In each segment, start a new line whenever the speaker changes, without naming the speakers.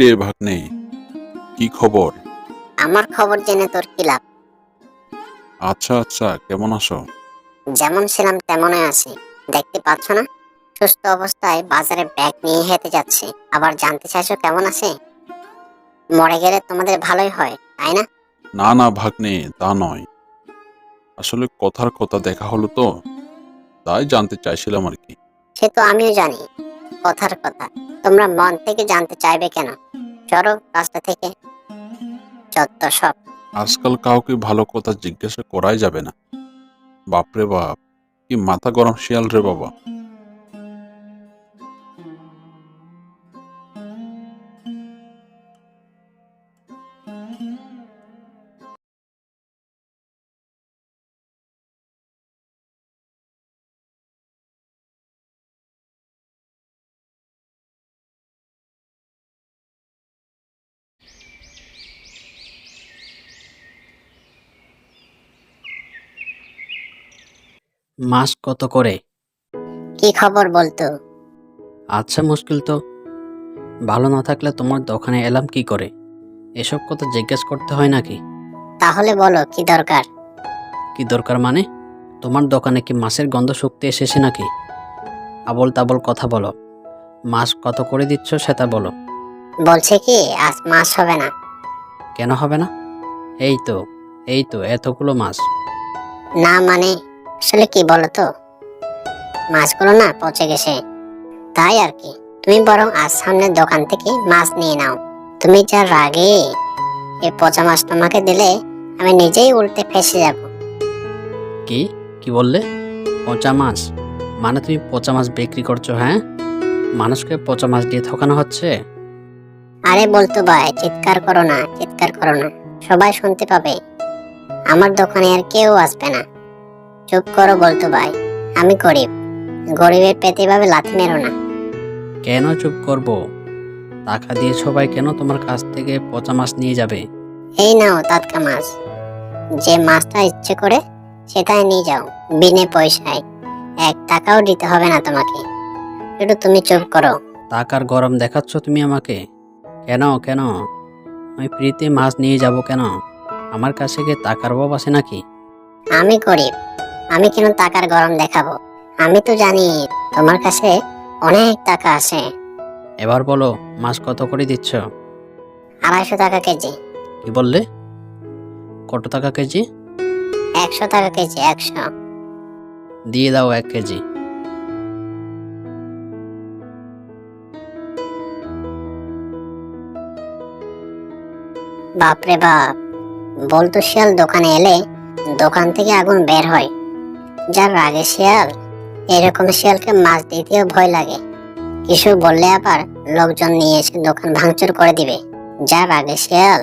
রে ভাগ্নে? কি খবর?
আমার খবর জেনে তোর কি লাভ?
আচ্ছা আচ্ছা কেমন আছো?
যেমন ছিলাম তেমনই আছি। দেখতে পাচ্ছ না? সুস্থ অবস্থায় বাজারে ব্যাগ নিয়ে হেঁটে যাচ্ছে। আবার জানতে চাইছো কেমন আছে? মরে গেলে তোমাদের ভালোই হয় তাই না?
না না ভাগ্নে তা নয়। আসলে কথার কথা দেখা হলো তো তাই জানতে চাইছিলাম আর কি।
সে তো আমিও জানি কথার কথা। তোমরা মন থেকে জানতে চাইবে কেন? চলো রাস্তা থেকে। যত সব।
আজকাল কাউকে ভালো কথা জিজ্ঞাসা করাই যাবে না। বাপরে বাপ। কি মাথা গরম শিয়াল রে বাবা।
মাস কত করে?
কি খবর বলতো?
আচ্ছা মুশকিল তো। ভালো না থাকলে তোমার দোকানে এলাম কি করে? এসব কথা জিজ্ঞেস করতে হয় নাকি?
তাহলে বলো কি দরকার?
কি দরকার মানে? তোমার দোকানে কি মাছের গন্ধ শুকতে এসেছে নাকি? আবল তাবল কথা বলো। মাছ কত করে দিচ্ছ সেটা বলো।
বলছে কি আজ মাস হবে না।
কেন হবে না? এই তো এই তো এতগুলো মাছ।
না মানে? আসলে কি বলো তো মাছগুলো না পচে গেছে। তাই আর কি। তুমি বরং আজ সামনের দোকান থেকে মাছ নিয়ে নাও। তুমি যা রাগে এই পচা মাছ তোমাকে দিলে আমি নিজেই উল্টে ফেসে যাব।
কি? কি বললে? পচা মাছ? মানে তুমি পচা মাছ বিক্রি করছ হ্যাঁ? মানুষকে পচা মাছ দিয়ে ঠকানো হচ্ছে?
আরে বলতো ভাই চিৎকার করো না চিৎকার করো না। সবাই শুনতে পাবে। আমার দোকানে আর কেউ আসবে না। চুপ করো বলতো ভাই আমি গরিব। গরিবের পেতে ভাবে লাথি মেরো না।
কেন চুপ করব? টাকা দিয়ে সবাই কেন তোমার কাছ থেকে পচা মাছ নিয়ে যাবে?
এই নাও টাটকা মাছ। যে মাছটা ইচ্ছে করে সেটাই নিয়ে যাও বিনে পয়সায়। এক টাকাও দিতে হবে না তোমাকে। একটু তুমি চুপ করো।
টাকার গরম দেখাচ্ছ তুমি আমাকে? কেন কেন? আমি ফ্রিতে মাছ নিয়ে যাব কেন? আমার কাছে কি টাকার অভাব আছে নাকি?
আমি গরিব। আমি কেন টাকার গরম দেখাবো? আমি তো জানি তোমার কাছে অনেক টাকা আছে।
এবার বলো মাছ কত করে দিচ্ছ?
আড়াইশো টাকা কেজি।
কি বললে? কত টাকা কেজি?
একশো টাকা কেজি একশো।
দিয়ে দাও এক কেজি।
বাপরে বাপ বলতো শিয়াল দোকানে এলে দোকান থেকে আগুন বের হয়। যার রাগে শিয়াল, এরকম শিয়ালকে মাছ দিতেও ভয় লাগে। কিছু বললে আবার লোকজন নিয়ে এসে দোকান ভাঙচুর করে দিবে, যার রাগে শিয়াল।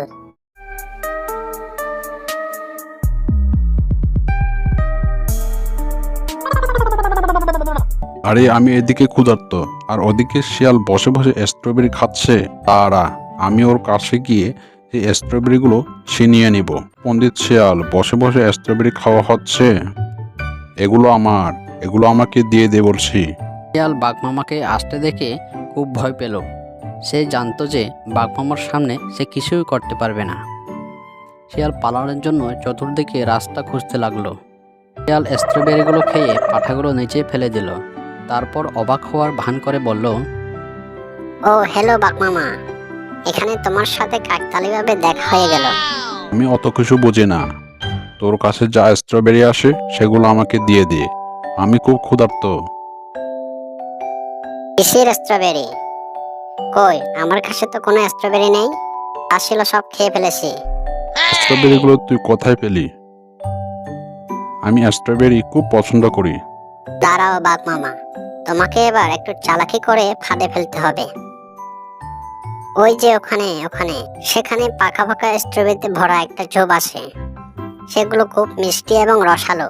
আরে, আমি এদিকে ক্ষুধার্ত, আর ওদিকে শিয়াল বসে বসে স্ট্রবেরি খাচ্ছে। তারা আমি ওর কাছে গিয়ে এই স্ট্রবেরিগুলো ছিনিয়ে নিব। পণ্ডিত শিয়াল বসে বসে স্ট্রবেরি খাওয়া হচ্ছে। এগুলো আমার এগুলো আমাকে দিয়ে দে বলছি।
শিয়াল বাঘমামাকে আসতে দেখে খুব ভয় পেল। সে জানতো যে বাঘমামার সামনে সে কিছুই করতে পারবে না। শিয়াল পালানোর জন্য চতুর্দিকে রাস্তা খুঁজতে লাগল। শিয়াল স্ট্রবেরিগুলো খেয়ে পাঠাগুলো নিচে ফেলে দিল। তারপর অবাক হওয়ার ভান করে বলল
ও হ্যালো বাকমামা এখানে তোমার সাথে কাকতালিভাবে দেখা হয়ে গেল।
আমি অত কিছু বুঝি না। তোর কাছে যা স্ট্রবেরি আসে সেগুলো আমাকে দিয়ে দে। আমি খুব ক্ষুধার্ত।
কিসের স্ট্রবেরি কই আমার কাছে তো কোনো স্ট্রবেরি নেই। আসছিল সব খেয়ে ফেলেছি।
স্ট্রবেরিগুলো তুই কোথায় পেলি? আমি স্ট্রবেরি খুব পছন্দ করি।
দাঁড়াও বাঘ মামা। তোমাকে এবার একটু চালাকি করে ফাঁদে ফেলতে হবে। ওই যে ওখানে ওখানে। সেখানে পাকা পাকা স্ট্রবেরিতে ভরা একটা ঝোপ আছে। সেগুলো খুব মিষ্টি এবং রসালো।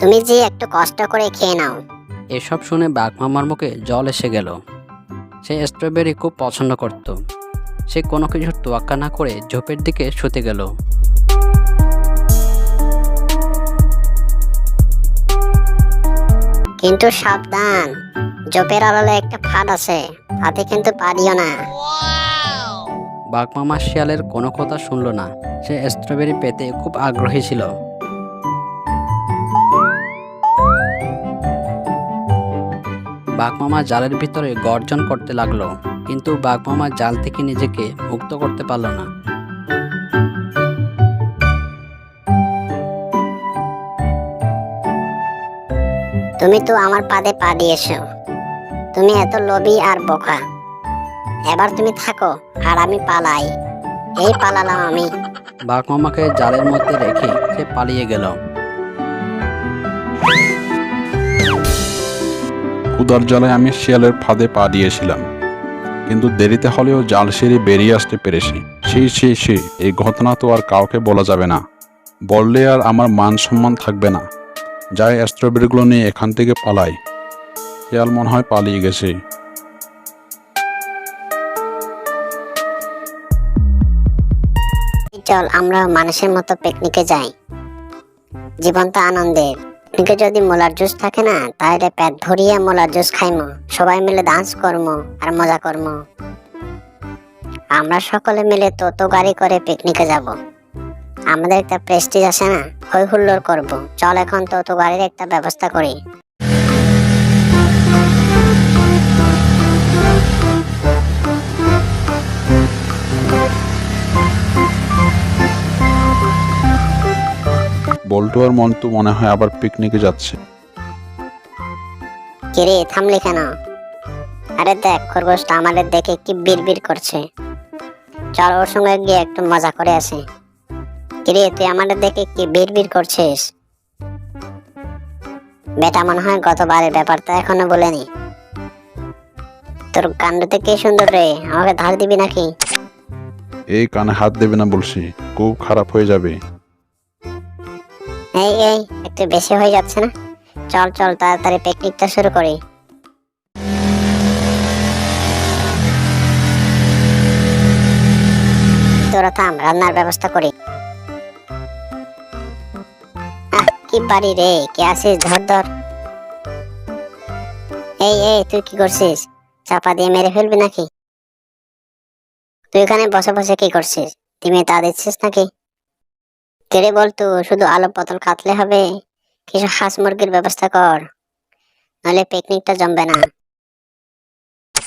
তুমি যে একটু কষ্ট করে খেয়ে নাও।
এসব শুনে বাঘ মামার মুখে জল এসে গেল। সে স্ট্রবেরি খুব পছন্দ করত। সে কোনো কিছুর তোয়াক্কা না করে ঝোপের দিকে শুতে গেল।
কিন্তু সাবধান জোপের আড়ালে একটা ফাঁদ আছে। তাতে কিন্তু পারিও না।
বাঘ মামা শিয়ালের কোনো কথা শুনল না। সে স্ট্রবেরি পেতে খুব আগ্রহী ছিল। বাঘ মামা জালের ভিতরে গর্জন করতে লাগল, কিন্তু বাঘ মামা জাল থেকে নিজেকে মুক্ত করতে পারল না।
তুমি তো আমার পাদে পা দিয়েছ। তুমি এত লোভী আর বোকা। এবার তুমি থাকো। আর আমি পালাই। এই পালালাম আমি।
বাঘ মামাকে জালের মধ্যে রেখে সে পালিয়ে গেল।
ক্ষুদার জ্বালায় আমি শিয়ালের ফাঁদে পা দিয়েছিলাম। কিন্তু দেরিতে হলেও জাল সেরে বেরিয়ে আসতে পেরেছি। সেই সে সে এই ঘটনা তো আর কাউকে বলা যাবে না। বললে আর আমার মান সম্মান থাকবে না। যাই স্ট্রবেরিগুলো নিয়ে এখান থেকে পালাই। শিয়াল মনে হয় পালিয়ে গেছে।
চল আমরা মানুষের মতো পিকনিকে যাই। জীবন তো আনন্দের পিকনিকে যদি মোলার জুস থাকে না, তাহলে পেট ভরিয়ে মোলার জুস খাইমো। সবাই মিলে ডান্স করমো আর মজা করমো। আমরা সকলে মিলে তোতো গাড়ি করে পিকনিকে যাব। আমাদের একটা প্রেস্টিজ আছে না হই হুল্লোড় করব। চল এখন তোতো গাড়ির একটা ব্যবস্থা করি।
বল্টু আর মন্টু মনে হয় আবার পিকনিকে যাচ্ছে।
কিরে থামলি কেন? আরে দেখ খরগোশটা আমাদের দেখে কি বিড়বিড় করছে। চল ওর সঙ্গে গিয়ে একটু মজা করে আসি। কিরে তুই আমাদের দেখে কি বিড়বিড় করছিস? বেটা মনে হয় গতবারের ব্যাপারটা এখনও বলেনি। তোর কাণ্ডতে কি সুন্দর রে? আমাকে ধার দিবি নাকি?
এই কানে হাত দেবে না বলছি খুব খারাপ হয়ে যাবে।
এই এই, একটু বেশি হয়ে যাচ্ছে না? চল চল, তাড়াতাড়ি পিকনিকটা শুরু করি। তোরা থাম, রান্নার ব্যবস্থা করি। আহ, কি পারি রে, কে আসিস ধর ধর। এই এই, তুই কি করছিস? চাপা দিয়ে মেরে ফেলবি নাকি? তুই এখানে বসে বসে কি করছিস? তুমি তা দিচ্ছিস নাকি? কেড়ে বলতো, শুধু আলো পতল কাটলে হবে? কিছু হাঁস মুরগির ব্যবস্থা কর, নাহলে পিকনিকটা জমবে না।